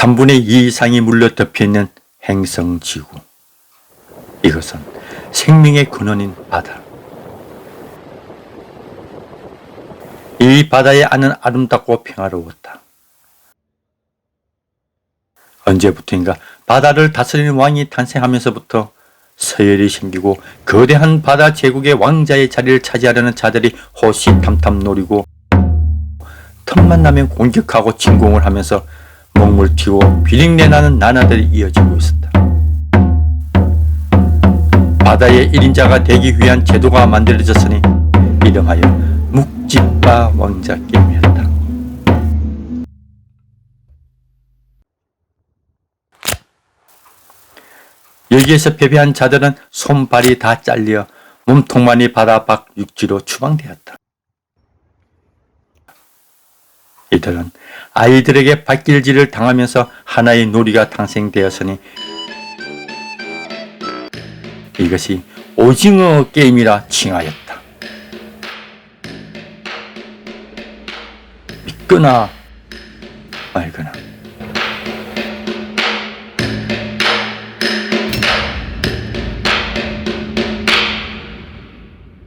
3분의 2 이상이 물려 덮여 있는 행성 지구. 이것은 생명의 근원인 바다. 이 바다의 안은 아름답고 평화로웠다. 언제부터인가 바다를 다스리는 왕이 탄생하면서부터 서열이 생기고 거대한 바다 제국의 왕자의 자리를 차지하려는 자들이 호시탐탐 노리고 틈만 나면 공격하고 침공을 하면서 먹물 튀고 비린내 나는 나날들이 이어지고 있었다. 바다의 1인자가 되기 위한 제도가 만들어졌으니 이름하여 묵지바 왕자 게임이었다. 여기에서 패배한 자들은 손발이 다 잘려 몸통만이 바다 밖 육지로 추방되었다. 이들은 아이들에게 발길질을 당하면서 하나의 놀이가 탄생되었으니 이것이 오징어 게임이라 칭하였다. 믿거나 말거나